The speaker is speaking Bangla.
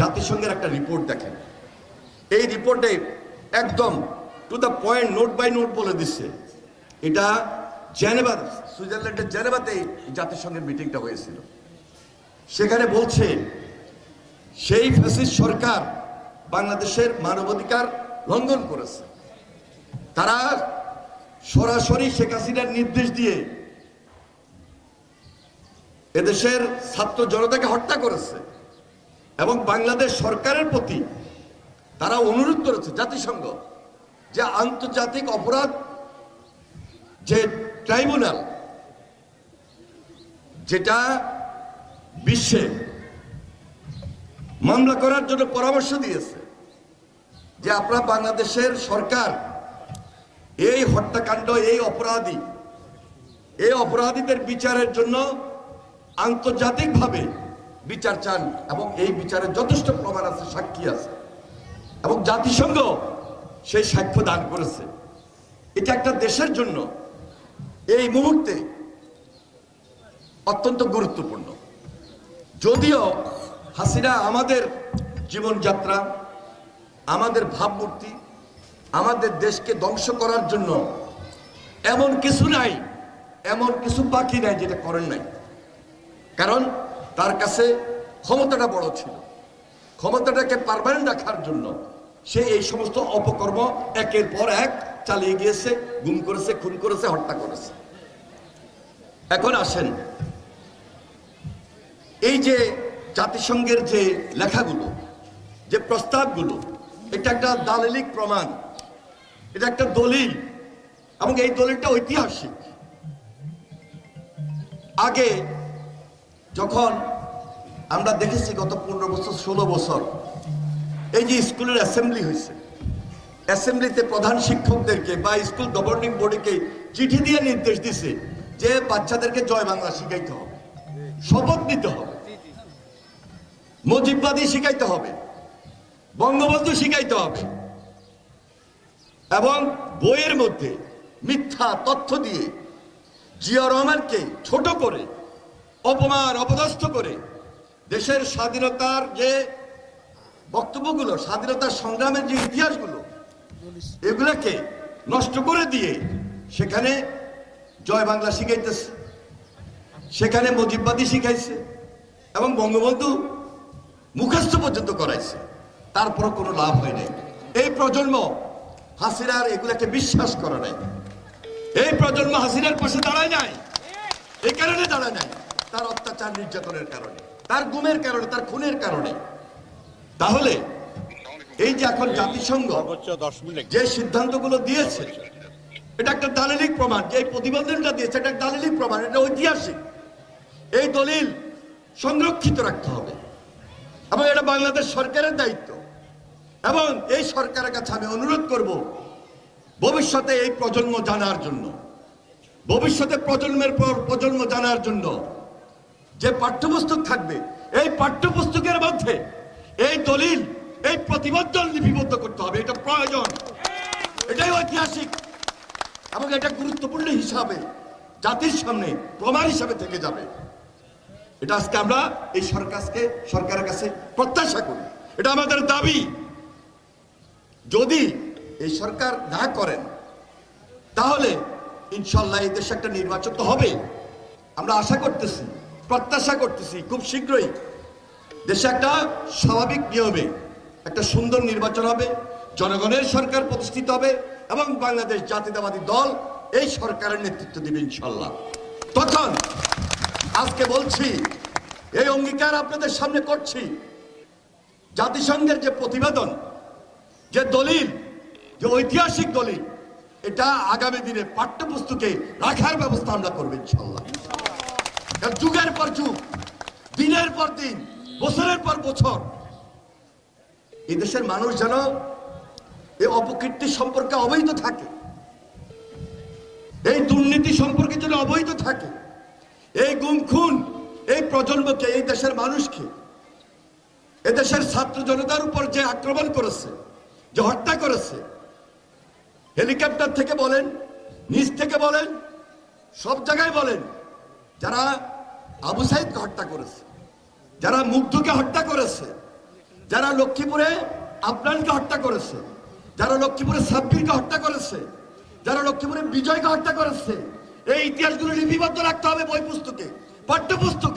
জাতিসংঘের একটা রিপোর্ট দেখেন। এই রিপোর্টে একদম to the point note by note বলে দিচ্ছে। এটা জেনেভা, সুইজারল্যান্ডের জেনেভাতে জাতিসংঘের মিটিংটা হয়েছিল। সেখানে বলছে, সেই ফ্যাসিস্ট সরকার বাংলাদেশের মানবাধিকার লঙ্ঘন করেছে। তারা সরাসরি শেখ হাসিনার নির্দেশ দিয়ে এদেশের ছাত্র জনতাকে হত্যা করেছে। এবং বাংলাদেশ সরকারের প্রতি তারা অনুরোধ করেছে জাতিসংঘ যে আন্তর্জাতিক অপরাধ যে ট্রাইব্যুনাল, যেটা বিশ্বে মামলা করার জন্য পরামর্শ দিয়েছে যে আপনারা বাংলাদেশের সরকার এই হত্যাকাণ্ড, এই অপরাধী, এই অপরাধীদের বিচারের জন্য আন্তর্জাতিকভাবে বিচার চান এবং এই বিচারে যথেষ্ট প্রমাণ আছে, সাক্ষী আছে। এবং জাতিসংঘ সেই সাক্ষ্য দান করেছে। এটা একটা দেশের জন্য এই মুহূর্তে অত্যন্ত গুরুত্বপূর্ণ। যদিও হাসিনা আমাদের জীবনযাত্রা, আমাদের ভাবমূর্তি, আমাদের দেশকে ধ্বংস করার জন্য এমন কিছু নাই, এমন কিছু বাকি নাই যেটা করেন নাই। কারণ তার কাছে ক্ষমতাটা বড় ছিল। ক্ষমতাটাকে পারমানেন্ট রাখার জন্য সে এই সমস্ত অপকর্ম একের পর এক চালিয়ে গিয়েছে, গুম করেছে, খুন করেছে, হত্যা করেছে। এখন আসেন। এই যে জাতিসংঘের যে লেখাগুলো, যে প্রস্তাবগুলো, এটা একটা দালিলিক প্রমাণ। এটা একটা দলিল, এবং এই দলিলটা ঐতিহাসিক। আগে যখন আমরা দেখেছি গত পনেরো বছর, ষোলো বছর, এই যে স্কুলের অ্যাসেম্বলি হয়েছে, অ্যাসেম্বলিতে প্রধান শিক্ষকদেরকে বা স্কুল গভর্নিং বডিকে চিঠি দিয়ে নির্দেশ দিছে যে বাচ্চাদেরকে জয় বাংলা শিখাইতে হবে, শপথ নিতে হবে, মুজিববাদী শিখাইতে হবে, বঙ্গবন্ধু শিখাইতে হবে এবং বইয়ের মধ্যে মিথ্যা তথ্য দিয়ে জিয়া রহমানকে ছোট করে অপমান অপদস্থ করে দেশের স্বাধীনতার যে বক্তব্যগুলো, স্বাধীনতার সংগ্রামের যে ইতিহাসগুলো, এগুলাকে নষ্ট করে দিয়ে সেখানে জয় বাংলা শিখাইতেছে। সেখানে মুজিববাদী শিখাইছে এবং বঙ্গবন্ধু মুখস্থ পর্যন্ত করাইছে। তারপর কোনো লাভ হয় নাই। এই প্রজন্ম হাসিনার এগুলাকে বিশ্বাস করে নাই। এই প্রজন্ম হাসিনার পাশে দাঁড়ায় নাই। এই কারণে দাঁড়ায় নাই। তার অত্যাচার নির্যাতনের কারণে তার গুমের কারণে তার খুনের কারণে। তাহলে এই যে এখন জাতিসংঘ যে সিদ্ধান্তগুলো দিয়েছে এটা একটা দালিলিক প্রমাণ। যে এই প্রতিবেদনটা দিয়েছে এটা একটা দালিলিক প্রমাণ এটা ঐতিহাসিক। এই দলিল সংরক্ষিত রাখতে হবে। এবং এটা বাংলাদেশ সরকারের দায়িত্ব। এবং এই সরকারের কাছে আমি অনুরোধ করব ভবিষ্যতে এই প্রজন্ম জানার জন্য ভবিষ্যতে প্রজন্মের পর প্রজন্ম জানার জন্য যে পাঠ্যপুস্তক থাকবে, এই পাঠ্যপুস্তকের মধ্যে এই দলিল, এই প্রতিবেদন লিপিবদ্ধ করতে হবে, এটা প্রয়োজন। এটাই ঐতিহাসিক। এবং এটা গুরুত্বপূর্ণ হিসাবে জাতির সামনে, প্রমাণ হিসাবে থেকে যাবে। এটা আজকে আমরা এই সরকারকে, সরকারের কাছে প্রত্যাশা করি। এটা আমাদের দাবি। যদি এই সরকার না করেন, তাহলে ইনশাল্লাহ এই দেশে একটা নির্বাচন তো হবে আমরা আশা করতেছি প্রত্যাশা করতেছি, খুব শীঘ্রই। দেশে একটা স্বাভাবিক নিয়মে একটা সুন্দর নির্বাচন হবে, জনগণের সরকার প্রতিষ্ঠিত হবে এবং বাংলাদেশ জাতীয়তাবাদী দল এই সরকারের নেতৃত্ব দেবে ইনশাল্লাহ। তখন আজকে বলছি, এই অঙ্গীকার আপনাদের সামনে করছি। জাতিসংঘের যে প্রতিবেদন, যে দলিল, যে ঐতিহাসিক দলিল, এটা আগামী দিনে পাঠ্যপুস্তকে রাখার ব্যবস্থা আমরা করব ইনশাল্লাহ। যুগের পর যুগ, দিনের পর দিন, বছরের পর বছর। এই দেশের মানুষ যেন এই অপকীর্তি সম্পর্কে অবৈধ থাকে। এই দুর্নীতি সম্পর্কে যেন অবৈধ থাকে। এই গুম খুন এই প্রজন্মকে, এই দেশের মানুষকে এদেশের ছাত্র জনতার উপর যে আক্রমণ করেছে, যে হত্যা করেছে, হেলিকপ্টার থেকে বলেন, নিচ থেকে বলেন, সব জায়গায় বলেন যারা আবু সাইদকে হত্যা করেছে, যারা মুগ্ধকে হত্যা করেছে, যারা লক্ষ্মীপুরে আফলানকে হত্যা করেছে, যারা লক্ষ্মীপুরে সাব্বিরকে হত্যা করেছে, যারা লক্ষ্মীপুরে বিজয়কে হত্যা করেছে, এই ইতিহাসগুলো লিপিবদ্ধ রাখতে হবে বই পুস্তকে পাঠ্যপুস্তক।